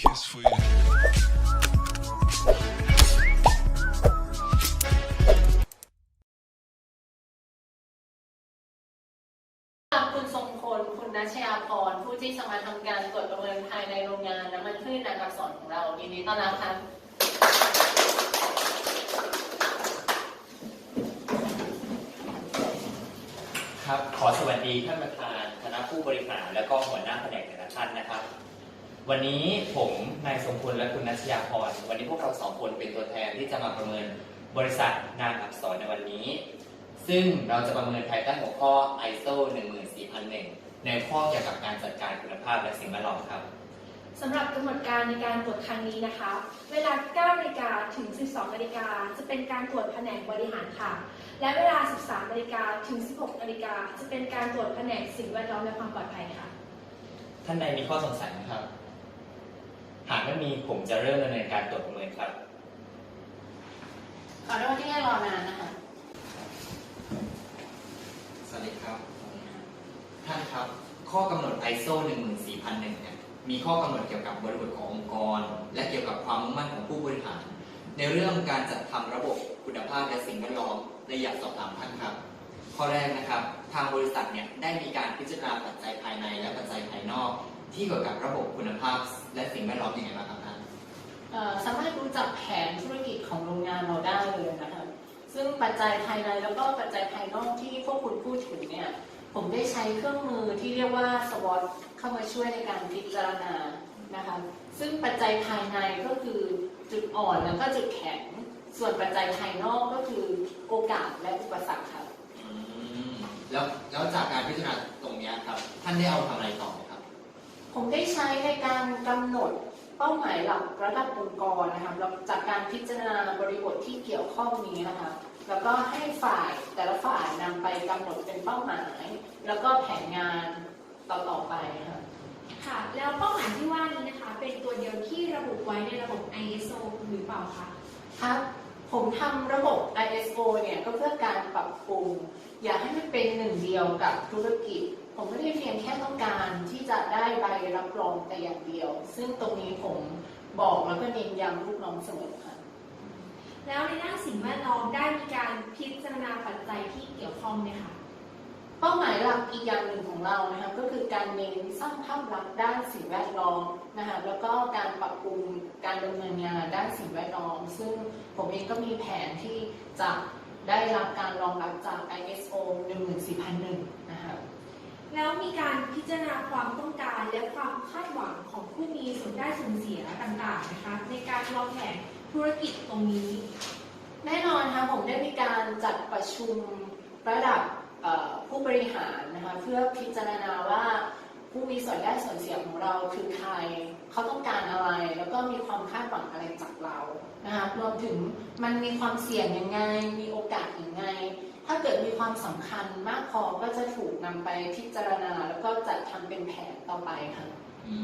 kiss for you. คุณทรงพลคุณนัชยาพรผู้ที่จะมาทำการตรวจประเมินภายในโรงงานน้ำมันพืชนางอักษรของเรายินดีต้อนรับครับครับ ขอสวัสดีท่านประธานคณะผู้บริหารและก็หัวหน้าแผนกแต่ละท่านนะครับ วันนี้ผมนายสมพลและคุณนัชยาพร วันนี้พวกเราสองคนเป็นตัวแทนที่จะมาประเมินบริษัทนางอักษรในวันนี้ ซึ่งเราจะประเมินภายใต้หัวข้อ ISO 14001 ในข้อเกี่ยวกับการจัดการคุณภาพและสิ่งแวดล้อมครับสำหรับกำหนดการในการตรวจครั้งนี้นะคะ เวลา 9นาฬิกาถึง 12นาฬิกาจะเป็นการตรวจแผนกบริหารค่ะ และเวลา 13นาฬิกาถึง 16นาฬิกาจะเป็นการตรวจแผนกสิ่งแวดล้อมและความปลอดภัยค่ะ ท่านใดมีข้อสงสัยไหมครับ หากไม่มีผมจะเริ่มดำเนินการตรวจประเมินครับ ขอโทษที่ให้รอนานนะคะ สวัสดีครับ ท่านครับ ข้อกำหนด ISO 14001 เนี่ย มีข้อกำหนดเกี่ยวกับบริบทขององค์กร และเกี่ยวกับความมุ่งมั่นของผู้บริหาร ในเรื่องการจัดทำระบบคุณภาพและสิ่งแวดล้อมเลยอยากสอบถามท่านครับ ข้อแรกนะครับ ทางบริษัทเนี่ยได้มีการพิจารณาปัจจัยภายในและปัจจัยภายนอก ที่เกี่ยวกับระบบคุณภาพ และสิ่งแวดล้อมยังไงบ้างครับท่านเอ่อสามารถรู้จักแผนธุรกิจของโรงงานเราได้เลยนะคะซึ่งปัจจัยภายในแล้วก็ปัจจัยภายนอกที่พวกคุณพูดถึงเนี่ยผมได้ใช้เครื่องมือที่เรียกว่า SWOT เข้ามาช่วยในการพิจารณานะคะซึ่งปัจจัยภายในก็คือจุดอ่อนแล้วก็จุดแข็ง ส่วนปัจจัยภายนอกก็คือโอกาสและอุปสรรคค่ะอืมแล้วแล้วจากการพิจารณาตรงเนี้ยครับ ท่านได้เอาทำอะไรต่อไหมครับ ผมได้ใช้ในการกำหนดเป้าหมายหลักระดับองค์กรนะคะแล้วจากการพิจารณาบริบทที่เกี่ยวข้องนี้นะคะแล้วก็ให้ฝ่ายแต่ละฝ่ายนำไปกำหนดเป็นเป้าหมาย แล้วก็แผนงานต่อๆไปค่ะค่ะ แล้วเป้าหมายที่ว่านี้นะคะ เป็นตัวเดียวที่ระบุไว้ในระบบ ISO หรือเปล่าคะครับผมทำระบบ ISO เนี่ยก็เพื่อการปรับปรุง อยากให้มันเป็นหนึ่งเดียวกับธุรกิจ ผมไม่ได้เพียงแค่ต้องการที่จะได้ใบรับรองแต่อย่างเดียว ซึ่งตรงนี้ผมบอกแล้วก็เน้นย้ำลูกน้องเสมอค่ะ แล้วในด้านสิ่งแวดล้อมได้มีการพิจารณาปัจจัยที่เกี่ยวข้องไหมคะเป้าหมายหลักอีกอย่างหนึ่งของเรานะคะก็คือการเน้นสร้างภาพลักษณ์ด้านสิ่งแวดล้อมนะคะแล้วก็การปรับปรุงการดำเนินงานด้านสิ่งแวดล้อม ซึ่งผมเองก็มีแผนที่จะได้รับการรองรับจาก ISO 14001 นะคะ แล้วมีการพิจารณาความต้องการและความคาดหวังของผู้มีส่วนได้ส่วนเสียต่างๆนะคะในการวางแผนธุรกิจตรงนี้ แน่นอนค่ะผมได้มีการจัดประชุมระดับผู้บริหารนะคะเพื่อพิจารณาว่าผู้มีส่วนได้ส่วนเสียของเราคือใครเขาต้องการอะไร แล้วก็มีความคาดหวังอะไรจากเรานะคะรวมถึงมันมีความเสี่ยงยังไง มีโอกาสยังไง ถ้าเกิดมีความสำคัญมากพอก็จะถูกนำไปพิจารณา แล้วก็จัดทำเป็นแผนต่อไปค่ะอื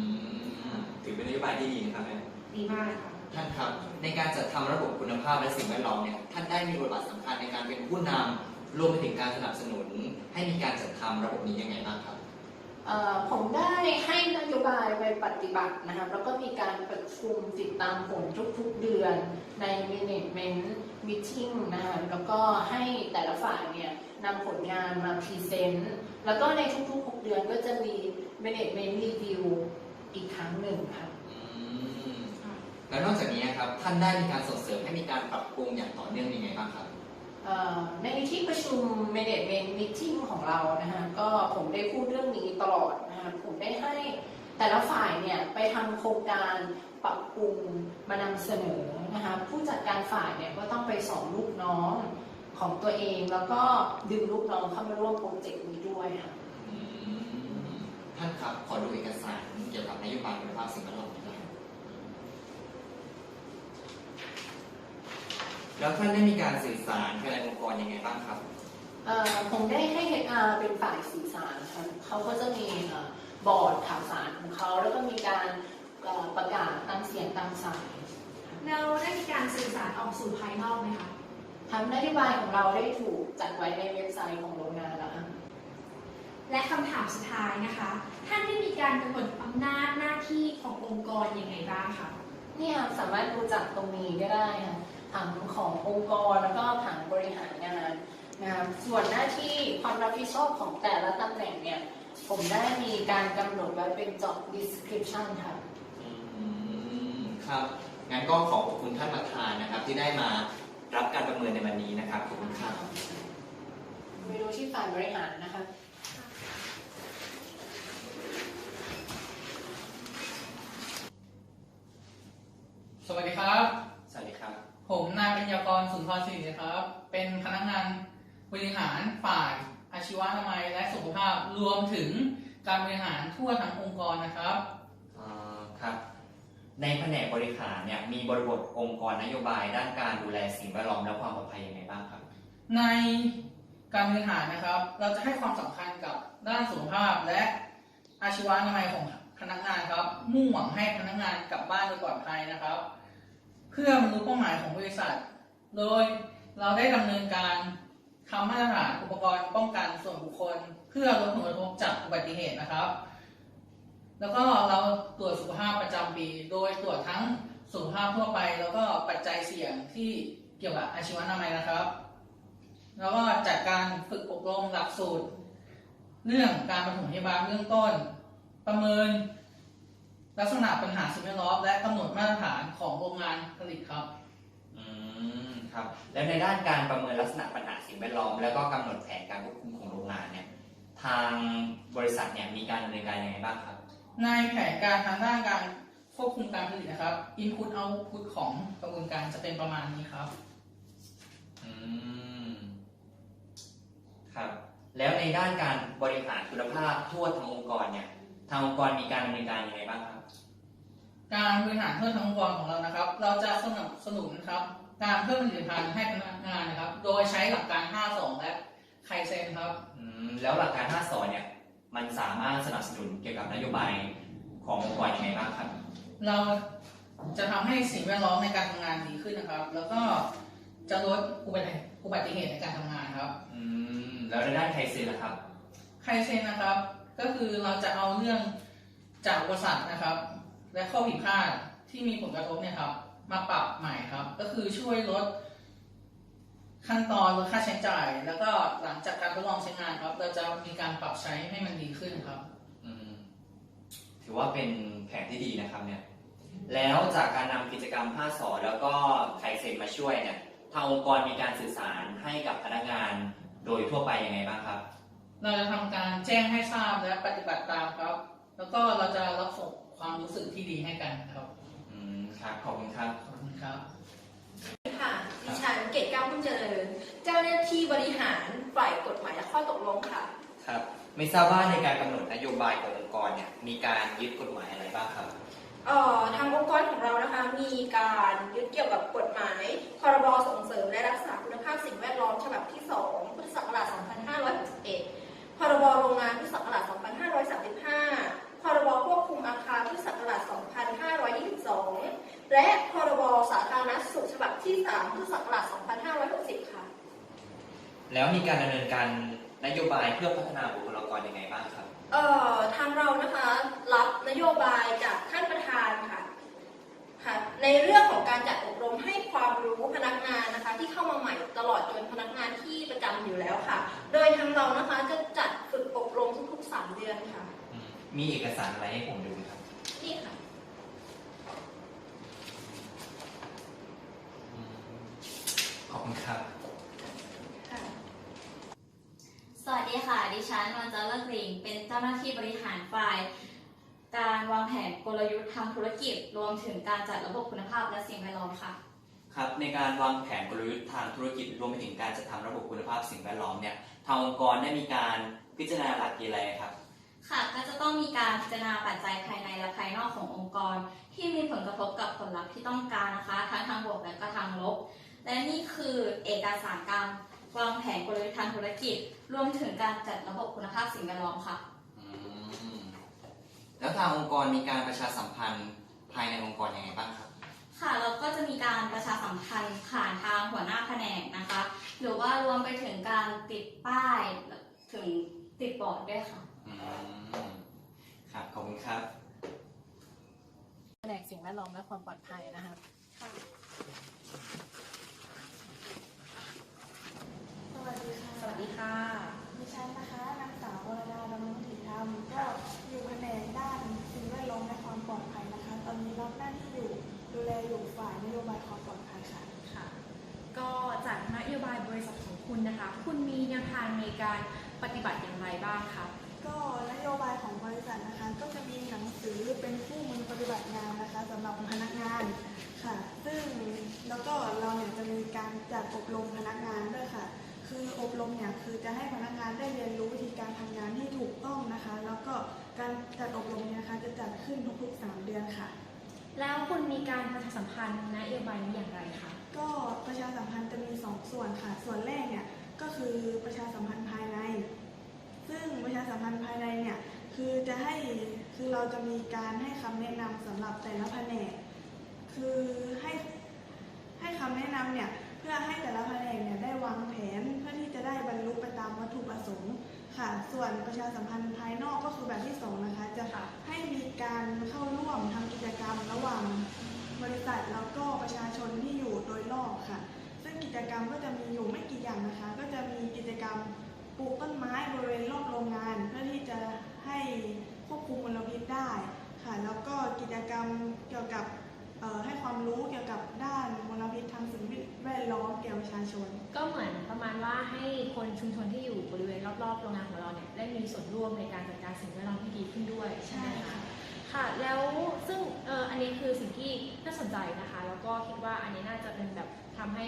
มถือเป็นนโยบายที่ดีนะครับแม่ดีมากค่ะท่านครับ ในการจัดทำระบบคุณภาพและสิ่งแวดล้อมเนี่ยท่านได้มีบทบาทสำคัญในการเป็นผู้นำรวมไปถึงการสนับสนุน ให้มีการจัดทำระบบนี้ยังไงบ้างครับเอ่อ ผมได้ให้นโยบายไปปฏิบัตินะครับ แล้วก็มีการประชุมติดตามผลทุกๆเดือนใน management meeting นะคะแล้วก็ให้แต่ละฝ่ายเนี่ยนำผลงานมาพรีเซนต์แล้วก็ในทุกๆ 6 เดือนก็จะมี management review อีกครั้งหนึ่งค่ะอืมแล้วนอกจากนี้ครับ ท่านได้มีการส่งเสริมให้มีการปรับปรุงอย่างต่อเนื่องยังไงบ้างครับ ในที่ประชุม management meeting ของเรานะคะก็ผมได้พูดเรื่องนี้ตลอดนะคะผมได้ให้แต่ละฝ่ายเนี่ยไปทำโครงการปรับปรุงมานำเสนอนะคะผู้จัดการฝ่ายเนี่ยก็ต้องไปสอนลูกน้องของตัวเองแล้วก็ดึงลูกน้องเข้ามาร่วมโปรเจกต์นี้ด้วยค่ะท่านครับขอดูเอกสารเกี่ยวกับนโยบายคุณภาพสิ่งแวดล้อมหน่อยครับ แล้วท่านได้มีการสื่อสารภายในองค์กรยังไงบ้างครับเอ่อผมได้ให้ HR เป็นฝ่ายสื่อสารค่ะเขาก็จะมีเอ่อบอร์ดข่าวสารของเขา แล้วก็มีการเอ่อประกาศตามเสียงตามสายแล้วได้มีการสื่อสารออกสู่ภายนอกไหมคะทำนโยบายของเราได้ถูกจัดไว้ในเว็บไซต์ของโรงงานแล้วค่ะ และคำถามสุดท้ายนะคะ ท่านได้มีการกำหนดอำนาจหน้าที่ขององค์กรยังไงบ้างคะ เนี่ยสามารถดูจากตรงนี้ก็ได้ค่ะ ผังขององค์กรแล้วก็ผังบริหารงานนะครับส่วนหน้าที่ความรับผิดชอบของแต่ละตำแหน่งเนี่ยผมได้มีการกำหนดไว้เป็น job description ค่ะ อืมครับ งั้นก็ขอบคุณท่านประธานนะครับ ที่ได้มารับการประเมินในวันนี้นะครับ ขอบคุณครับ ไปดูที่ฝ่ายบริหารนะคะ สวัสดีครับสวัสดีครับ ผมนายปัญญากรสุนทรศิรินะครับ เป็นพนักงานบริหารฝ่ายอาชีวนามัยและสุขภาพรวมถึงการบริหารทั่วทั้งองค์กรนะครับ อ่าครับ ในแผนกบริหารเนี่ยมีบริบทองค์กรนโยบาย ด้านการดูแลสิ่งแวดล้อมและความปลอดภัยยังไงบ้างครับ ในการบริหารนะครับ เราจะให้ความสำคัญกับด้านสุขภาพและอาชีวนามัยของพนักงานครับ มุ่งหวังให้พนักงานกลับบ้านโดยปลอดภัยนะครับเพื่อบรรลุเป้าหมายของบริษัท โดยเราได้ดำเนินการทำมาตรฐานอุปกรณ์ป้องกันส่วนบุคคล เพื่อลดผลกระทบจากอุบัติเหตุนะครับ แล้วก็เราตรวจสุขภาพประจำปี โดยตรวจทั้งสุขภาพทั่วไป แล้วก็ปัจจัยเสี่ยงที่เกี่ยวกับอาชีวนามัยนะครับ แล้วก็จัดการฝึกอบรมหลักสูตร เรื่องการปฐมพยาบาลเบื้องต้น ประเมิน ลักษณะปัญหาสิ่งแวดล้อมและกำหนดมาตรฐานของโรงงานผลิตครับ อืมครับ แล้วในด้านการประเมินลักษณะปัญหาสิ่งแวดล้อม แล้วก็กำหนดแผนการควบคุมของโรงงานเนี่ยทางบริษัทเนี่ยมีการดำเนินการยังไงบ้างครับ ในแผนการทางด้านการควบคุมการผลิตนะครับ Input Output ของกระบวนการจะเป็นประมาณนี้ครับ อืมครับ แล้วในด้านการบริหารคุณภาพทั่วทั้งองค์กรเนี่ยทางองค์กรมีการดำเนินการยังไงบ้างครับ การบริหารเพื่อทั้งองค์กรของเรานะครับ เราจะสนับสนุนครับ การเพิ่มผลิตภัณฑ์ให้พนักงานนะครับ โดยใช้หลักการ 5 2 และไคเซนครับ อืมแล้วหลักการ5สอนเนี่ยมันสามารถสนับสนุนเกี่ยวกับนโยบายขององค์กรยังไงบ้างครับ เราจะทำให้สิ่งแวดล้อมในการทำงานดีขึ้นนะครับ แล้วก็จะลดอุบัติอุบัติเหตุในการทำงานครับ อืมแล้วในด้านไทยเซนล่ะครับ ไคเซนนะครับ ก็คือเราจะเอาเรื่องจากอุปสรรคนะครับ และข้อผิดพลาดที่มีผลกระทบเนี่ยครับ มาปรับใหม่ครับ ก็คือช่วยลดขั้นตอนลดค่าใช้จ่าย แล้วก็หลังจากการทดลองใช้งานครับ เราจะมีการปรับใช้ให้มันดีขึ้นครับ อืมถือว่าเป็นแผนที่ดีนะครับเนี่ย แล้วจากการนำกิจกรรม5สอนแล้วก็ไทยเซนมาช่วยเนี่ยทางองค์กรมีการสื่อสารให้กับพนักงานโดยทั่วไปยังไงบ้างครับ เราจะทำการแจ้งให้ทราบและปฏิบัติตามครับ แล้วก็เราจะรับส่ง ความรู้สึกที่ดีให้กันครับอืมครับขอบคุณครับ ขอบคุณครับ ค่ะ ดิฉันเกตก้าวพุ่มเจริญ เจ้าหน้าที่บริหารฝ่ายกฎหมายและข้อตกลงค่ะ ครับ ไม่ทราบว่าในการกำหนดนโยบายขององค์กรเนี่ยมีการยึดกฎหมายอะไรบ้างครับ เอ่อทางองค์กรของเรานะคะมีการยึดเกี่ยวกับกฎหมาย พรบส่งเสริมและรักษาคุณภาพสิ่งแวดล้อมฉบับที่ 2 พุทธศักราช 2561 พรบโรงงานพุทธศักราช 2535 พรบควบคุมอาคารพุทธศักราช 2522 และพรบสาธารณสุขฉบับที่ 3 พุทธศักราช 2560 ค่ะ แล้วมีการดำเนินการนโยบายเพื่อพัฒนาบุคลากรยังไงบ้างครับ เอ่อทางเรานะคะรับนโยบายจากท่านประธานค่ะค่ะ ในเรื่องของการจัดอบรมให้ความรู้พนักงานนะคะ ที่เข้ามาใหม่ตลอดจนพนักงานที่ประจำอยู่แล้วค่ะ โดยทางเรานะคะจะจัดฝึกอบรมทุกๆ 3 เดือนค่ะ มีเอกสารอะไรให้ผมดูไหมครับ นี่ค่ะ ขอบคุณครับ ค่ะ สวัส ดีค่ะ ดิฉันวันจันทร์เลิศกลิ่งเป็นเจ้าหน้าที่บริหารฝ่าย การวางแผนกลยุทธ์ทางธุรกิจ รวมถึงการจัดระบบคุณภาพและสิ่งแวดล้อมค่ะ ครับ ในการวางแผนกลยุทธ์ทางธุรกิจ รวมไปถึงการจัดทำระบบคุณภาพสิ่งแวดล้อมเนี่ยทางองค์กรได้มีการพิจารณาหลักเกณฑ์อะไรครับ ค่ะ ก็จะต้องมีการพิจารณาปัจจัยภายในและภายนอกขององค์กร ที่มีผลกระทบกับผลลัพธ์ที่ต้องการนะคะ ทั้งทางบวกและก็ทางลบ และนี่คือเอกสารการ วางแผนกลยุทธ์ทางธุรกิจ รวมถึงการจัดระบบคุณภาพสิ่งแวดล้อมค่ะ อืมแล้วทางองค์กรมีการประชาสัมพันธ์ภายในองค์กรยังไงบ้างครับ ค่ะเราก็จะมีการประชาสัมพันธ์ผ่านทางหัวหน้าแผนกนะคะ หรือว่ารวมไปถึงการติดป้ายถึงติดบอร์ดด้วยค่ะ อืมครับขอบคุณครับ แผนกสิ่งแวดล้อมและความปลอดภัยนะคะ ส วัสดีค่ะสวัสดีค่ะดิฉันนะคะนางสาววรดาดำรงถิธรรมก็อยู่แผนกด้านสิ่งแวดล้อมและความปลอดภัยนะคะ ตอนนี้รับหน้าที่อยู่ดูแลอยู่ฝ่ายนโยบายความปลอดภัยค่ะค่ะ ก็จากนโยบายบริษัทของคุณนะคะ คุณมีแนวทางในการปฏิบัติอย่างไรบ้างคะก็นโยบายของบริษัทนะคะ ก็จะมีหนังสือเป็นคู่มือปฏิบัติงานนะคะสำหรับพนักงานค่ะ ซึ่งแล้วก็เราเนี่ยจะมีการจัดอบรมพนักงานด้วยค่ะ คืออบรมเนี่ยคือจะให้พนักงานได้เรียนรู้วิธีการทำงานที่ถูกต้องนะคะ แล้วก็การจัดอบรมเนี่ยนะคะจะจัดขึ้นทุกๆ 3 เดือนค่ะ แล้วคุณมีการประชาสัมพันธ์นโยบายนี้อย่างไรคะก็ประชาสัมพันธ์จะมี 2 ส่วนค่ะ ส่วนแรกเนี่ยก็คือประชาสัมพันธ์ภายใน ซึ่งประชาสัมพันธ์ภายในเนี่ยคือจะให้คือเราจะมีการให้คำแนะนำสำหรับแต่ละแผนก คือให้ให้คำแนะนำเนี่ยเพื่อให้แต่ละแผนกเนี่ยได้วางแผนเพื่อที่จะได้บรรลุไประสงค์ค่ะ ส่วนประชาสัมพันธ์ภายนอกก็คือแบบที่สองนะคะ จะให้มีการเข้าร่วมทำกิจกรรมระหว่างบริษัทแล้วก็ประชาชนที่อยู่โดยรอบค่ะ ซึ่งกิจกรรมก็จะมีอยู่ไม่กี่อย่างนะคะ ก็จะมีกิจกรรมปลูกต้นไม้บริเวณรอบโรงงาน เพื่อที่จะให้ควบคุมมลพิษได้ค่ะ แล้วก็กิจกรรมเกี่ยวกับ ให้ความรู้เกี่ยวกับด้านมลพิษทางสิ่งแวดล้อมแก่ประชาชน ก็เหมือนประมาณว่าให้คนชุมชนที่อยู่บริเวณรอบๆโรงงานของเราเนี่ยได้มีส่วนร่วมในการจัดการสิ่งแวดล้อมที่ดีขึ้นด้วยใช่ไหมใช่คะ ค่ะค่ะ แล้วซึ่งเอออันนี้คือสิ่งที่น่าสนใจนะคะ แล้วก็คิดว่าอันนี้น่าจะเป็นแบบทำให้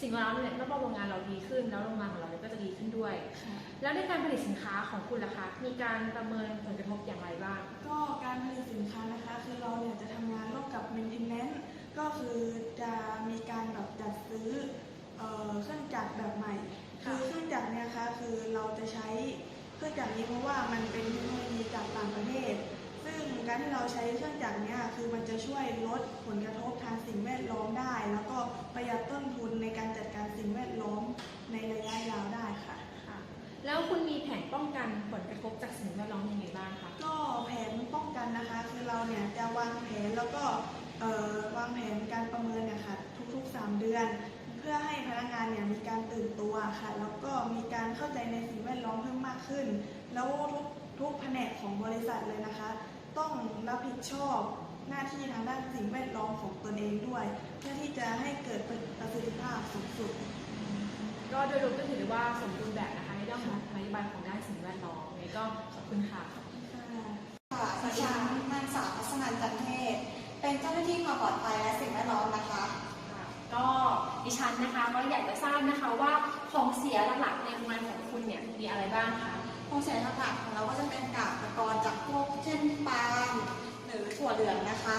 สิ่งแวดล้อมเนี่ยรอบๆโรงงานเราดีขึ้น แล้วโรงงานของเราเนี่ยก็จะดีขึ้นด้วยค่ะแล้วในการผลิตสินค้าของคุณล่ะคะ มีการประเมินผลกระทบอย่างไรบ้าง ก็การผลิตสินค้านะคะ คือเราเนี่ยจะทำงานร่วมกับ maintenance ก็คือจะมีการแบบจัดซื้อเอ่อเครื่องจักรแบบใหม่ค่ะคือเครื่องจักรเนี่ยนะคะคือเราจะใช้เครื่องจักรนี้เพราะว่ามันเป็นเทคโนโลยีจากต่างประเทศ ซึ่งการที่เราใช้เครื่องจักรเนี่ยคือมันจะช่วยลดผลกระทบทางสิ่งแวดล้อมได้ แล้วก็ประหยัดต้นทุนในการจัดการสิ่งแวดล้อมในระยะยาวได้ค่ะ ค่ะ แล้วคุณมีแผนป้องกันผลกระทบจากสิ่งแวดล้อมยังไงบ้างคะก็แผนป้องกันนะคะ คือเราเนี่ยจะวางแผนแล้วก็เอ่อวางแผนการประเมินเนี่ยค่ะทุกๆ 3 เดือน เพื่อให้พนักงานเนี่ยมีการตื่นตัวค่ะ แล้วก็มีการเข้าใจในสิ่งแวดล้อมเพิ่มมากขึ้น แล้วทุกทุกแผนกของบริษัทเลยนะคะ ต้องรับผิดชอบหน้าที่ทางด้านสิ่งแวดล้อมของตนเองด้วย เพื่อที่จะให้เกิดประสิทธิภาพสูงสุด ก็โดยรวมก็ถือได้ว่าสมบูรณ์แบบนะคะในเรื่องของนโยบายของด้านสิ่งแวดล้อมยังไงก็ขอบคุณค่ะค่ะดิฉันนางสาวพัฒนันจันเทศ เป็นเจ้าหน้าที่ความปลอดภัยและสิ่งแวดล้อมนะคะค่ะก็ดิฉันนะคะก็อยากจะทราบนะคะว่าของเสียหลักๆในโรงงานของคุณเนี่ยมีอะไรบ้างคะ โครงเสียหลักๆของเราก็จะเป็นกากตะกอนจากพวกเช่นปาล์มหรือถั่วเหลืองนะคะ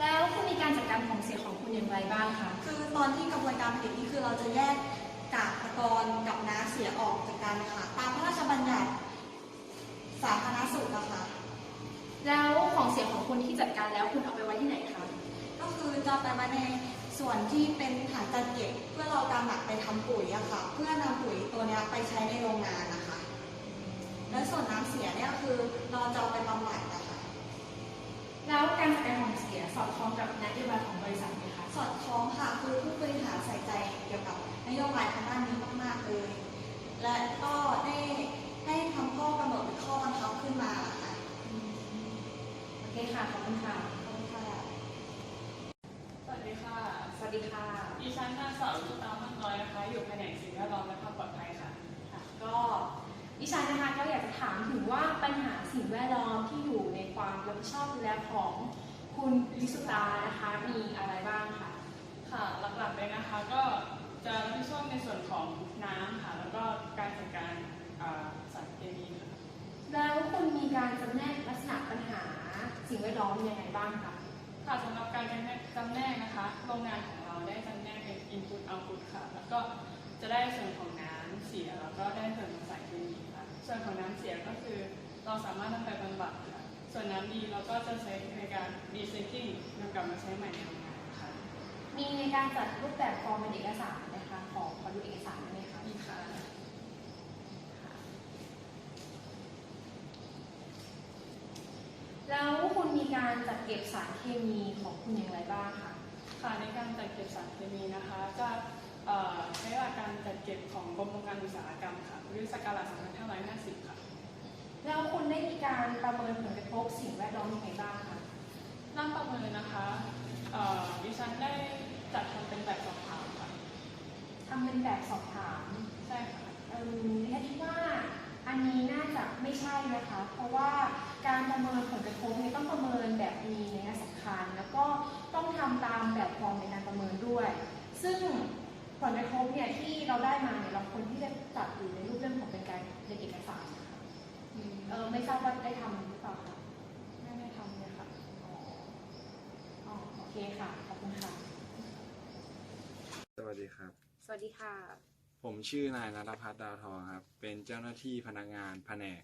แล้วคุณมีการจัดการของเสียของคุณอย่างไรบ้างคะ คือตอนที่กระบวนการผลิตนี่คือเราจะแยกกากตะกอนกับน้ำเสียออกจากกันค่ะตามพระราชบัญญัติสาธารณสุขนะคะแล้วของเสียของคุณที่จัดการแล้วคุณเอาไปไว้ที่ไหนคะ ก็คือจะไปไว้ในส่วนที่เป็นถังจัดเก็บเพื่อเราการหมักไปทำปุ๋ยอะค่ะ เพื่อนำปุ๋ยตัวเนี้ยไปใช้ในโรงงานนะคะ และส่วนน้ำเสียเนี่ยคือเราจะเอาไปบำบัดนะคะแล้วการจัดการของเสียสอดคล้องกับนโยบายของบริษัทไหมคะสอดคล้องค่ะคือผู้บริหารใส่ใจเกี่ยวกับนโยบายทางด้านนี้มากๆเลย และก็ได้ได้ทำข้อกำหนดเป็นข้อบังคับขึ้นมาค่ะโอเคค่ะขอบคุณค่ะขอบคุณค่ะสวัสดีค่ะ สวัสดีค่ะดิฉันนางสาวลูกตามากน้อยนะคะ อยู่แผนกสิ่งแวดล้อมและความปลอดภัยค่ะค่ะก็ ดิฉันนะคะก็อยากจะถามถึงว่าปัญหาสิ่งแวดล้อมที่อยู่ในความรับผิดชอบดูแลของคุณวิสุตานะคะมีอะไรบ้างคะค่ะหลักๆเลยนะคะก็จะรับผิดชอบในส่วนของน้ำค่ะแล้วก็การจัดการอ่าสารเคมีค่ะแล้วคุณมีการจำแนกลักษณะปัญหาสิ่งแวดล้อมยังไงบ้างคะค่ะสำหรับการจำแนกจำแนกนะคะโรงงานของเราได้จำแนกเป็น input output ค่ะแล้วก็จะได้ส่วนของน้ำเสียแล้วก็ได้ส่วนของสารเคมีค่ะ ส่วนของน้ำเสียก็คือ เราสามารถนำไปบำบัดค่ะส่วนน้ำดีเราก็จะใช้ในการ recycling นำกลับมาใช้ใหม่ในโรงงานค่ะมีในการจัดรูปแบบฟอร์มเป็นเอกสารนะคะขอขอดูเอกสารได้ไหมคะมีค่ะแล้วคุณมีการจัดเก็บสารเคมีของคุณอย่างไรบ้างคะค่ะในการจัดเก็บสารเคมีนะคะจะ ใช้หลักการจัดเก็บของกรมโรงงานอุตสาหกรรมค่ะรุ่นสกาลา2550 ค่ะ แล้วคุณได้มีการประเมินผลกระทบสิ่งแวดล้อมยังไงบ้างคะนั่งประเมินนะคะเอ่อดิฉันได้จัดทำเป็นแบบสอบถามค่ะทำเป็นแบบสอบถาม ใช่ค่ะเออดิฉันคิดว่าอันนี้น่าจะไม่ใช่นะคะ เพราะว่าการประเมินผลกระทบเนี่ยต้องประเมินแบบมีนัยสำคัญ แล้วก็ต้องทำตามแบบฟอร์มในการประเมินด้วย ซึ่ง ผลกระทบเนี่ยที่เราได้มาเนี่ยเราควรที่จะจัดอยู่ในรูปเรื่องของเป็นการเป็นเอกสารนะคะเออไม่ทราบว่าได้ทำหรือเปล่าคะไม่ได้ทำเลยค่ะอ๋อโอเคค่ะขอบคุณค่ะ สวัสดีครับ สวัสดีค่ะ ผมชื่อนายนัทพัฒน์ดาวทองครับ เป็นเจ้าหน้าที่พนักงานแผนก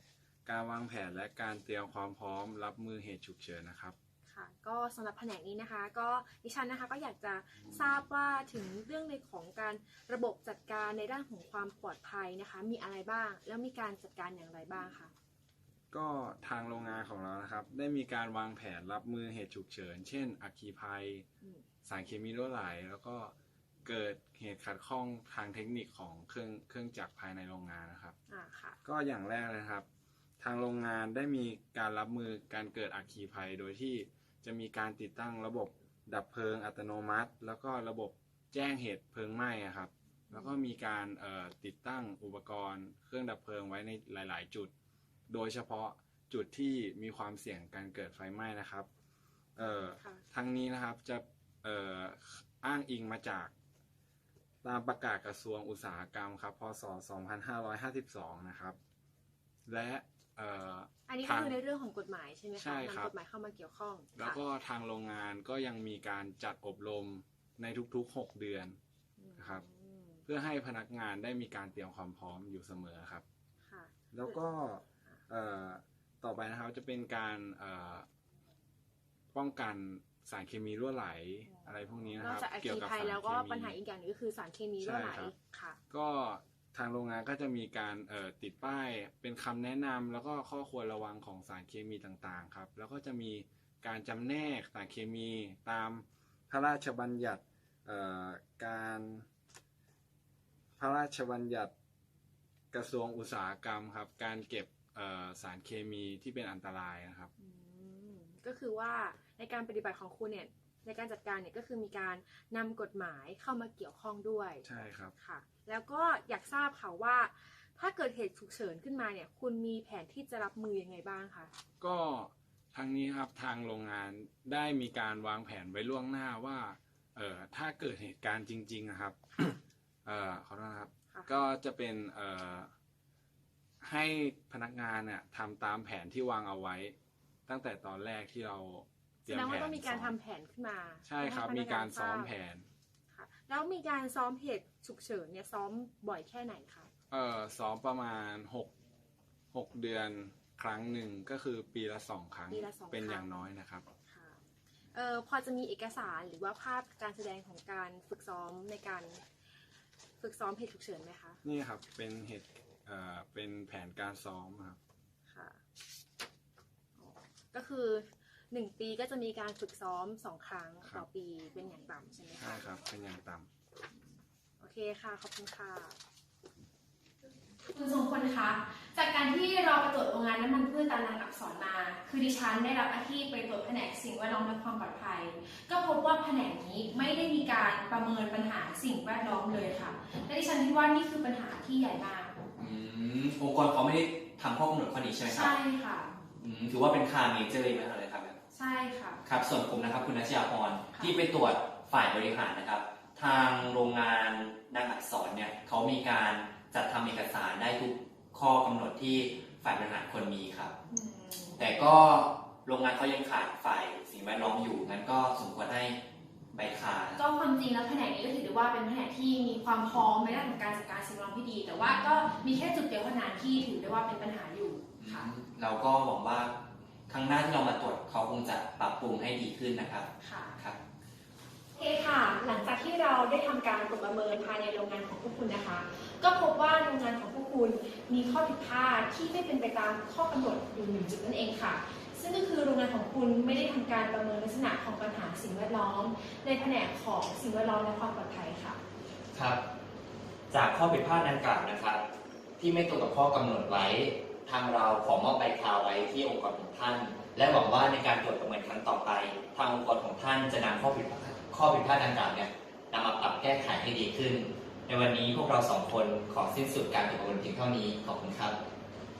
การวางแผนและการเตรียมความพร้อมรับมือเหตุฉุกเฉินนะครับ ค่ะ ก็สำหรับแผนกนี้นะคะ ก็ดิฉันนะคะก็อยากจะทราบว่าถึงเรื่องในของการระบบจัดการในด้านของความปลอดภัยนะคะ มีอะไรบ้าง แล้วมีการจัดการอย่างไรบ้างคะก็ทางโรงงานของเรานะครับ ได้มีการวางแผนรับมือเหตุฉุกเฉิน เช่น อัคคีภัยอืมสารเคมีรั่วไหล แล้วก็เกิดเหตุขัดข้องทางเทคนิคของเครื่องเครื่องจักรภายในโรงงานนะครับอ่าค่ะก็อย่างแรกเลยนะครับ ทางโรงงานได้มีการรับมือการเกิดอัคคีภัยโดยที่ จะมีการติดตั้งระบบดับเพลิงอัตโนมัติ แล้วก็ระบบแจ้งเหตุเพลิงไหม้อะครับ แล้วก็มีการเอ่อติดตั้งอุปกรณ์ เครื่องดับเพลิงไว้ในหลาย ๆ จุด โดยเฉพาะจุดที่มีความเสี่ยงการเกิดไฟไหม้นะครับเอ่อค่ะทั้งนี้นะครับจะเอ่ออ้างอิงมาจาก ตามประกาศกระทรวงอุตสาหกรรมครับ พศ 2552 นะครับ และ เอ่อ อันนี้ก็ทางคือในเรื่องของกฎหมายใช่ไหมคะใช่ครับ นำกฎหมายเข้ามาเกี่ยวข้องแล้วค่ะก็ทางโรงงานก็ยังมีการจัดอบรมในทุกๆ 6 เดือน นะครับ อืมเพื่อให้พนักงานได้มีการเตรียมความพร้อมอยู่เสมอครับ ค่ะแล้วก็เอ่อต่อไปนะครับจะเป็นการเอ่อป้องกันสารเคมีรั่วไหลอะไรพวกนี้นะนคอกรับจากอัคเกี่ยวคีกับภัยสารแล้วก็เคมีปัญหาอีกอย่างหนึงก็คือสารเคมีรั่วไหลใช่ครับ ค่ะ ก็ ทางโรงงานก็จะมีการเอ่อติดป้ายเป็นคำแนะนำแล้วก็ข้อควรระวังของสารเคมีต่างๆครับ แล้วก็จะมีการจำแนกสารเคมีตามพระราชบัญญัติเอ่อการพระราชบัญญัติกระทรวงอุตสาหกรรมครับ การเก็บเอ่อสารเคมีที่เป็นอันตรายนะครับอืมก็คือว่าในการปฏิบัติของคุณเนี่ยในการจัดการเนี่ยก็คือมีการนำกฎหมายเข้ามาเกี่ยวข้องด้วยใช่ครับค่ะ แล้วก็อยากทราบค่ะว่า ถ้าเกิดเหตุฉุกเฉินขึ้นมาเนี่ย คุณมีแผนที่จะรับมือยังไงบ้างคะก็ทางนี้ครับทางโรงงานได้มีการวางแผนไว้ล่วงหน้าว่าเอ่อถ้าเกิดเหตุการณ์จริง ๆ นะครับเอ่อขอโทษนะครับ ค่ะก็จะเป็นเอ่อให้พนักงานเนี่ยทำตามแผนที่วางเอาไว้ ตั้งแต่ตอนแรกที่เราเตแสรียมดงแผว่านต้องมีการซ้ทำอมแผนขึ้นมาใช่ครับ เพื่อมีให้พนัการงนซ้อมทบแผนค่ะ แล้วมีการซ้อมเหตุฉุกเฉินเนี่ยซ้อมบ่อยแค่ไหนคะเอ่อซ้อมประมาณหกหกเดือนครั้งหนึ่งก็คือปีละสองครั้งปีละสองเป็นคอรั้ย่างน้อยนะครับค่ะเอ่อพอจะมีเอกสารหรือว่าภาพการแสดงของการฝึกซ้อมในการฝึกซ้อมเหตุฉุกเฉินไหมคะนี่ครับเป็นเหตุเอ่อเป็นแผนการซ้อมครับค่ะอ๋อก็คือ หนึ่งปีก็จะมีการฝึกซ้อมสองครั้งครับ ต่อปีเป็นอย่างต่ำใช่ไหมใช่คะครับ เป็นอย่างต่ำ โอเคค่ะ ขอบคุณค่ะ คุณทรงพลคะ จากการที่เราไปตรวจโรงงานน้ำมันพืชตามนางอักษรมา คือดิฉันได้รับอาชีพไปตรวจแผนกสิ่งแวดล้อมและความปลอดภัย ก็พบว่าแผนกนี้ไม่ได้มีการประเมินปัญหาสิ่งแวดล้อมเลยค่ะ และดิฉันคิดว่านี่คือปัญหาที่ใหญ่มาก อืมองค์กรเขาไม่ได้ทำข้อกำหนดข้อนี้ใช่ไหมครับใช่ค่ะ อืมถือว่าเป็นคาเมเจอร์ไหมอะไรครับ ใช่ค่ะ ครับส่วนผมนะครับคุณนัชยาพรค่ะ ที่ไปตรวจฝ่ายบริหารนะครับ ทางโรงงานนางอักษรเนี่ยเขามีการจัดทำเอกสารได้ทุกข้อกำหนดที่ฝ่ายบริหารควรมีครับ อืมแต่ก็โรงงานเขายังขาดฝ่ายสิ่งแวดล้อมอยู่งั้นก็สมควรให้ใบคา ก็ความจริงแล้วแผนกนี้ก็ถือได้ว่าเป็นแผนกที่มีความพร้อมในด้านของการจัดการสิ่งแวดล้อมที่ดี แต่ว่าก็มีแค่จุดเดียวเท่านั้นที่ถือได้ว่าเป็นปัญหาอยู่ค่ะ เราก็หวังว่า ครั้งหน้าที่เรามาตรวจเขาคงจะปรับปรุงให้ดีขึ้นนะครับค่ะครับโอเคค่ะ หลังจากที่เราได้ทำการตรวจประเมินภายในโรงงานของพวกคุณนะคะ ก็พบว่าโรงงานของพวกคุณมีข้อผิดพลาดที่ไม่เป็นไปตามข้อกำหนดอยู่หนึ่งจุดนั่นเองค่ะซึ่งก็คือโรงงานของคุณไม่ได้ทำการประเมินลักษณะของปัญหาสิ่งแวดล้อม ในแผนกของสิ่งแวดล้อมและความปลอดภัยค่ะ ครับ จากข้อผิดพลาดดังกล่าวนะครับ ที่ไม่ตรงกับข้อกำหนดไว้ ทางเราขอมอบใบข่าวไว้ที่องค์กรของท่าน และหวังว่าในการตรวจประเมินครั้งต่อไป ทางองค์กรของท่านจะนำข้อผิดพลาดข้อผิดพลาดดังกล่าวเนี่ยนำมาปรับแก้ไขให้ดีขึ้น ในวันนี้พวกเราสองคนขอสิ้นสุดการตรวจประเมินเพียงเท่านี้ขอบคุณครับ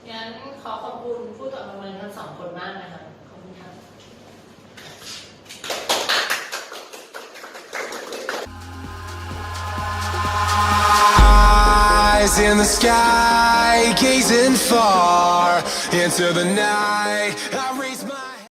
งั้นขอขอบคุณผู้ตรวจประเมินทั้งสองคนมากนะคะขอบคุณค่ะ in the sky, gazing far into the night. I raise